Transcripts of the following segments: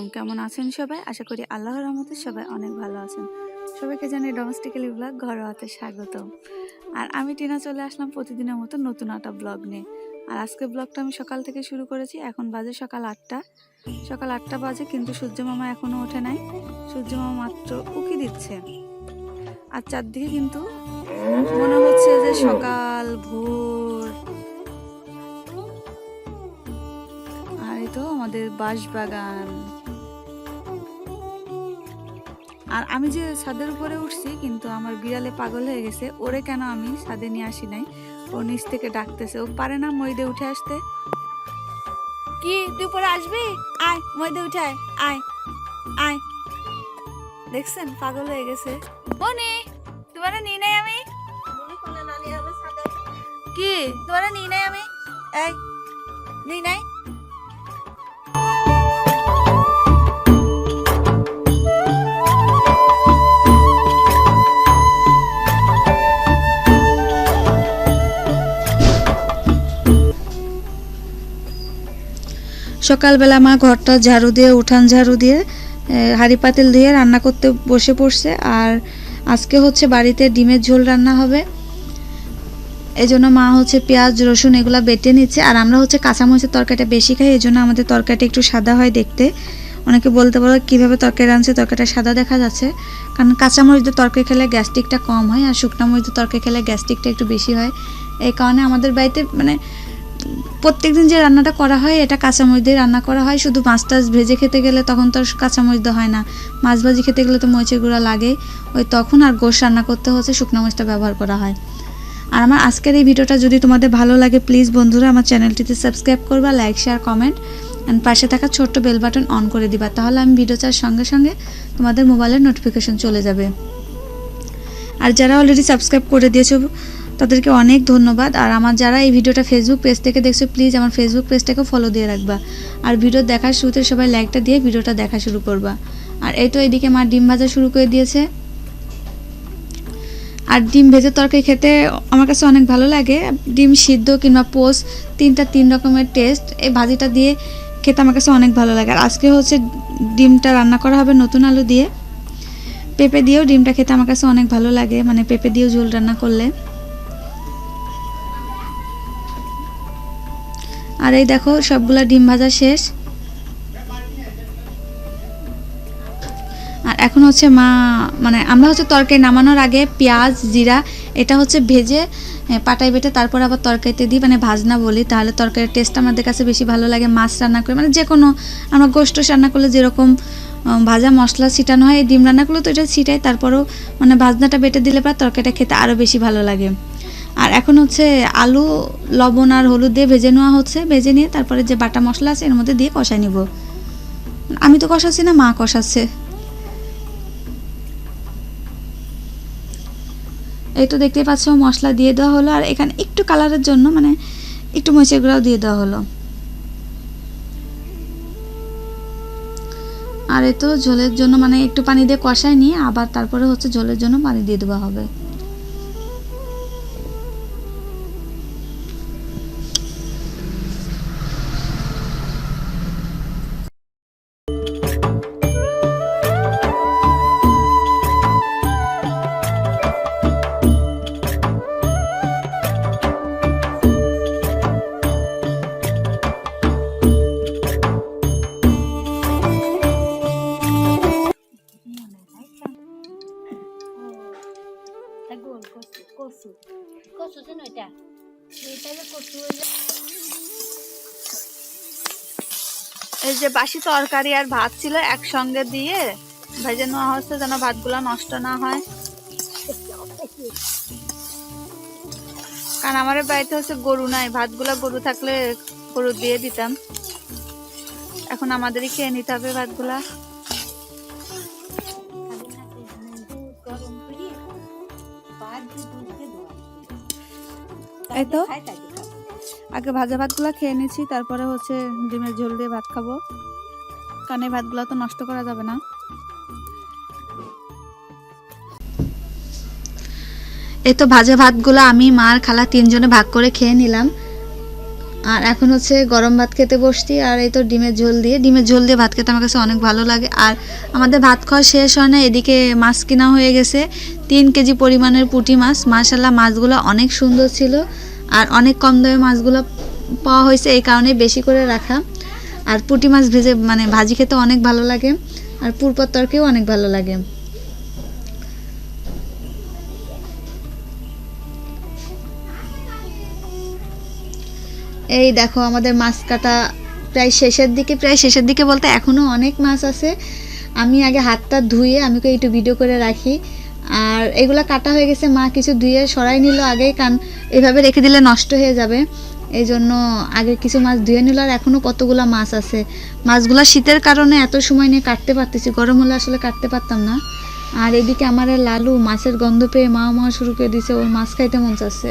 আলাইকুম কেমন আছেন সবাই? আশা করি আল্লাহর রহমতে সবাই অনেক ভালো আছেন। সবাইকে জানি ডোমেস্টিক্যালি ব্লগ ঘরোয়াতে স্বাগত। আর আমি টিনা চলে আসলাম প্রতিদিনের মতো নতুন একটা ব্লগ নিয়ে। আর আজকে ব্লগটা আমি সকাল থেকে শুরু করেছি, এখন বাজে সকাল আটটা। সকাল আটটা বাজে, কিন্তু সূর্য মামা এখনও ওঠে নাই। সূর্য মামা মাত্র উকি দিচ্ছে। আর চারদিকে কিন্তু মনে হচ্ছে যে সকাল, ভোর। আর এই তো আমাদের বাঁশবাগান। আর আমি যে ছাদের উপরে উঠছি কিন্তু আমার বিড়ালে পাগল হয়ে গেছে। ওরে কেন আমি ছাদে নিয়ে আসি নাই? ও নিচ থেকে ডাকতেছে। ও পারে না মইদে উঠে আসতে। কি? তুই উপরে আসবি? আয় মইদে উঠে আয়। আয় আয়। দেখছেন? পাগল হয়ে গেছে। বনি তোমার নিই নাই আমি? কি? তোমার নি নাই আমি? এই নিই নাই? সকালবেলা মা ঘরটা ঝাড়ু দিয়ে, উঠান ঝাড়ু দিয়ে হাঁড়ি পাতিল দিয়ে রান্না করতে বসে পড়ছে। আর আজকে হচ্ছে বাড়িতে ডিমের ঝোল রান্না হবে। এই জন্য মা হচ্ছে পেঁয়াজ, রসুন এগুলো বেটে নিচ্ছে। আর আমরা হচ্ছে কাঁচামরিচের তরকারিটা বেশি খাই এই জন্য আমাদের তরকারিটা একটু সাদা হয় দেখতে। অনেকে বলতে পারো কীভাবে তরকারি রাঁধছে, তরকারিটা সাদা দেখা যাচ্ছে। কারণ কাঁচামরিচ দিয়ে তরকারি খেলে গ্যাস্ট্রিকটা কম হয়, আর শুকনো মরিচ দিয়ে তরকারি খেলে গ্যাস্ট্রিকটা একটু বেশি হয়। এই কারণে আমাদের বাড়িতে মানে প্রত্যেকদিন যে রান্নাটা করা হয়, এটা কাঁচামরিচ দিয়ে রান্না করা হয়। শুধু মাছ টাছ ভেজে খেতে গেলে তখন তো আর কাঁচামরিচ হয় না। মাছ ভাজি খেতে গেলে তো মরিচের গুঁড়া লাগে। ওই তখন আর গোশ রান্না করতে হচ্ছে, শুকনো মরিচটা ব্যবহার করা হয়। আর আমার আজকের এই ভিডিওটা যদি তোমাদের ভালো লাগে প্লিজ বন্ধুরা আমার চ্যানেলটিতে সাবস্ক্রাইব করবা লাইক শেয়ার কমেন্ট অ্যান্ড পাশে থাকা ছোট্ট বেল বাটন অন করে দিবা। তাহলে আমি ভিডিও চার সঙ্গে সঙ্গে তোমাদের মোবাইলের নোটিফিকেশন চলে যাবে। আর যারা অলরেডি সাবস্ক্রাইব করে দিয়েছ তাদেরকে অনেক ধন্যবাদ। আর আমার যারা এই ভিডিওটা ফেসবুক পেজ থেকে দেখছ প্লিজ আমার ফেসবুক পেজটাকে ফলো দিয়ে রাখবা। আর ভিডিও দেখার শুরুতে সবাই লাইকটা দিয়ে ভিডিওটা দেখা শুরু করবা। আর এই তো এদিকে মা ডিম ভাজা শুরু করে দিয়েছে। আর ডিম ভেজে তরকারি খেতে আমার কাছে অনেক ভালো লাগে। ডিম সিদ্ধ কিংবা পোস, তিনটা তিন রকমের টেস্ট এই ভাজিটা দিয়ে খেতে আমার কাছে অনেক ভালো লাগে। আর আজকে হচ্ছে ডিমটা রান্না করা হবে নতুন আলু দিয়ে। পেঁপে দিয়েও ডিমটা খেতে আমার কাছে অনেক ভালো লাগে। মানে পেঁপে দিয়েও ঝোল রান্না করলে। আর এই দেখো সবগুলা ডিম ভাজা শেষ। আর এখন হচ্ছে মা মানে আমরা হচ্ছে তরকারি নামানোর আগে পেঁয়াজ জিরা এটা হচ্ছে ভেজে এ, পাটায় বেটে তারপর আবার তরকারিতে দিই মানে ভাজনা বলি। তাহলে তরকারির টেস্ট আমাদের কাছে বেশি ভালো লাগে মাছ রান্না করে মানে যে কোনো আমরা গোষ্ঠ রান্না করলে যেরকম ভাজা মশলা ছিটানো হয় এই ডিম রান্না করলে তো এটা ছিটাই তারপরেও মানে ভাজনাটা বেটে দিলে পর তরকারিটা খেতে আরও বেশি ভালো লাগে। আর এখন হচ্ছে আলু, লবণ আর হলুদ দিয়ে ভেজে নেওয়া হচ্ছে। ভেজে নিয়ে তারপরে যে বাটা মশলা আছে এর মধ্যে দিয়ে কষাই নিব। আমি তো কষাচ্ছি না, মা কষাচ্ছে। এই তো দেখতেই পাচ্ছ, মশলা দিয়ে দেওয়া হলো। আর এখানে একটু কালারের জন্য মানে একটু মরিচের গুঁড়াও দিয়ে দেওয়া হলো। আর এ তো ঝোলের জন্য মানে একটু পানি দিয়ে কষাই নিয়ে আবার তারপরে হচ্ছে ঝোলের জন্য পানি দিয়ে দেওয়া হবে। কচু এই যে বাসি তরকারি আর ভাত ছিল একসঙ্গে দিয়ে ভেজে নেওয়া হচ্ছে যেন ভাতগুলো নষ্ট না হয়। কারণ আমার বাড়িতে হচ্ছে গরু নাই, ভাতগুলো গরু থাকলে গরু দিয়ে দিতাম। এখন আমাদেরই খেয়ে নিতে হবে ভাতগুলা। এই তো। আগে ভাজা ভাতগুলো খেয়ে নিয়েছি তারপরে হচ্ছে ডিমের ঝোল দিয়ে ভাত খাব। কানে এই ভাতগুলো তো নষ্ট করা যাবে না। এই তো ভাজা ভাতগুলো আমি মার খালা তিনজনে ভাগ করে খেয়ে নিলাম। আর এখন হচ্ছে গরম ভাত খেতে বসছি, আর এই তো ডিমের ঝোল দিয়ে, ডিমের ঝোল দিয়ে ভাত খেতে আমার কাছে অনেক ভালো লাগে। আর আমাদের ভাত খাওয়া শেষ হয় না, এদিকে মাছ কেনা হয়ে গেছে। তিন কেজি পরিমাণের পুঁটি মাছ মাশাল্লাহ মাছগুলো অনেক সুন্দর ছিল, আর অনেক কম দামে মাছগুলো পাওয়া হয়েছে, এই কারণে বেশি করে রাখা। আর পুঁটি মাছ ভেজে মানে ভাজি খেতে অনেক ভালো লাগে, আর পুরপর তরকেও অনেক ভালো লাগে। এই দেখো আমাদের মাছ কাটা প্রায় শেষের দিকে, প্রায় শেষের দিকে বলতে এখনও অনেক মাছ আছে। আমি আগে হাতটা ধুয়ে আমি একটু ভিডিও করে রাখি। আর এগুলা কাটা হয়ে গেছে, মা কিছু ধুয়ে সরাই নিল আগেই, কারণ এভাবে রেখে দিলে নষ্ট হয়ে যাবে। এই জন্য আগে কিছু মাছ ধুয়ে নিল, আর এখনও কতগুলো মাছ আছে। মাছগুলা শীতের কারণে এত সময় নিয়ে কাটতে পারতেছি, গরম হলে আসলে কাটতে পারতাম না। আর এদিকে আমার লালু মাছের গন্ধ পেয়ে মা মা শুরু করে দিছে, ওর মাছ খাইতে মন চাচ্ছে।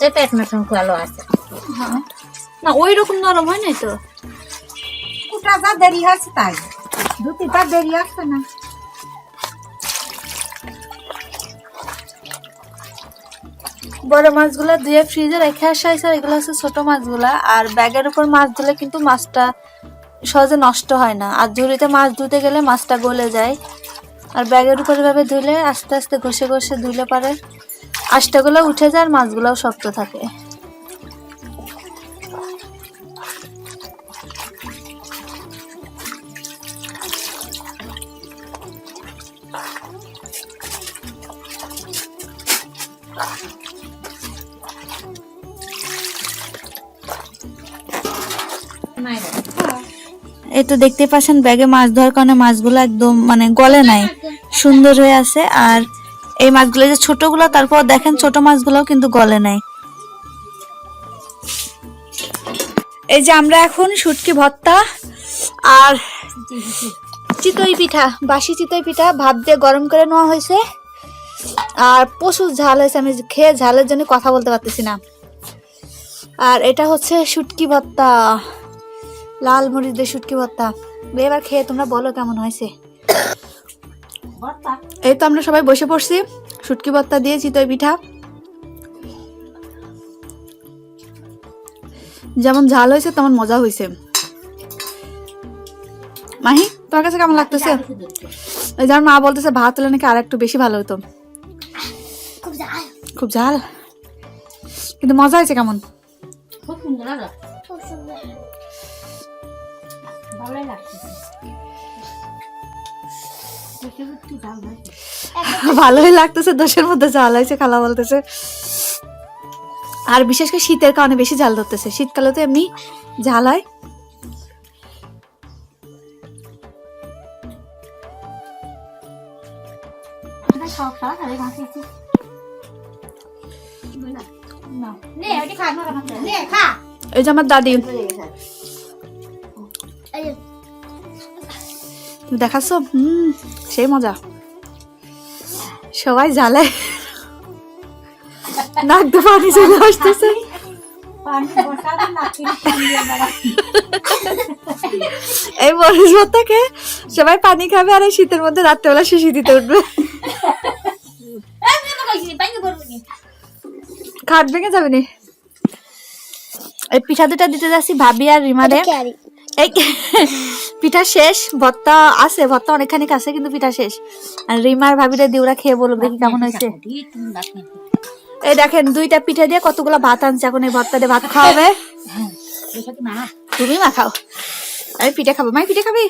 যত পেট মতন খোয়ালো আছে। না ওই রকম নরম হয় নাই তো? কুটা যা দেরি হচ্ছে তাই। দু তিনটা দেরি আসছে না। বড় মাছগুলো ধুয়ে ফ্রিজে রেখে আসা হয়েছে এগুলো হচ্ছে ছোট মাছগুলা। আর ব্যাগের উপর মাছ ধুলে কিন্তু মাছটা সহজে নষ্ট হয় না। আর ঝুড়িতে মাছ ধুতে গেলে মাছটা গলে যায়। আর ব্যাগের উপর এভাবে ধুলে আস্তে আস্তে ঘষে ঘষে ধুলে পারে। আষ্টাগুলো উঠে যায় আর মাছগুলোও শক্ত থাকে। এই তো দেখতে পাচ্ছেন, ব্যাগে মাছ ধরার কারণে মাছগুলো একদম মানে গলে নাই। সুন্দর হয়ে আছে আর এই মাছগুলো যে ছোটগুলো, তারপর দেখেন ছোট মাছগুলোও কিন্তু গলে নাই। এই যে আমরা এখন শুটকি ভর্তা আর চিতই পিঠা, বাসি চিতই পিঠা ভাত দিয়ে গরম করে নেওয়া হয়েছে। আর প্রচুর ঝাল হয়েছে, আমি খেয়ে ঝালের জন্য কথা বলতে পারতেছি না। আর এটা হচ্ছে শুটকি ভর্তা, লাল মরিচ দিয়ে শুটকি ভর্তা। এবার খেয়ে তোমরা বলো কেমন হয়েছে। এই তো আমরা সবাই বসে পড়ছি। শুটকি ভর্তা দিয়ে চিতই পিঠা। যেমন ঝাল হয়েছে তেমন মজা হয়েছে। মাহি তোমার কাছে কেমন লাগতেছে? ওই যার মা বলতেছে ভাত হলে নাকি আর একটু বেশি ভালো হতো। খুব ঝাল। কিন্তু মজা হয়েছে কেমন? খুব সুন্দর। লাগছে। ভালোই লাগতেছে দোষের মধ্যে ঝাল হয়েছে খালা বলতেছে। আর বিশেষ করে শীতের কারণে বেশি ঝাল ধরতেছে। শীতকালে তো এমনি ঝাল হয়। এই যে আমার দাদি। তুমি দেখাচ্ছ? হুম। সেই মজা। সবাই জ্বালে নাক পানি চলে আসতেছে। এই মরিচ সবাই পানি খাবে আর শীতের মধ্যে রাত্রেবেলা শিশি দিতে উঠবে। খাট ভেঙে যাবে নি? এই পিঠা দুটা দিতে যাচ্ছি ভাবি আর রিমারে এই পিঠা শেষ ভর্তা আছে ভর্তা অনেকখানি আছে কিন্তু পিঠা শেষ। আর রিমার ভাবিরে দিয়ে ওরা খেয়ে বলুক দেখি কেমন হয়েছে? এই দেখেন দুইটা পিঠা দিয়ে কতগুলো ভাত আনছে এখন এই ভর্তা দিয়ে ভাত খাওয়াবে। তুমি মা খাও। আমি পিঠা খাব। মাই পিঠা খাবি?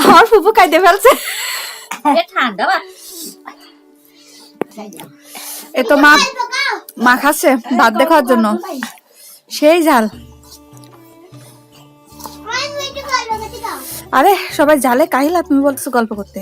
আমার ফুপু খাইতে ফেলছে। ঠান্ডা এ তো মা মা খাচ্ছে ভাত দেখার জন্য। সেই ঝাল। আরে সবাই জালে কাহিলা তুমি বলতেছো গল্প করতে।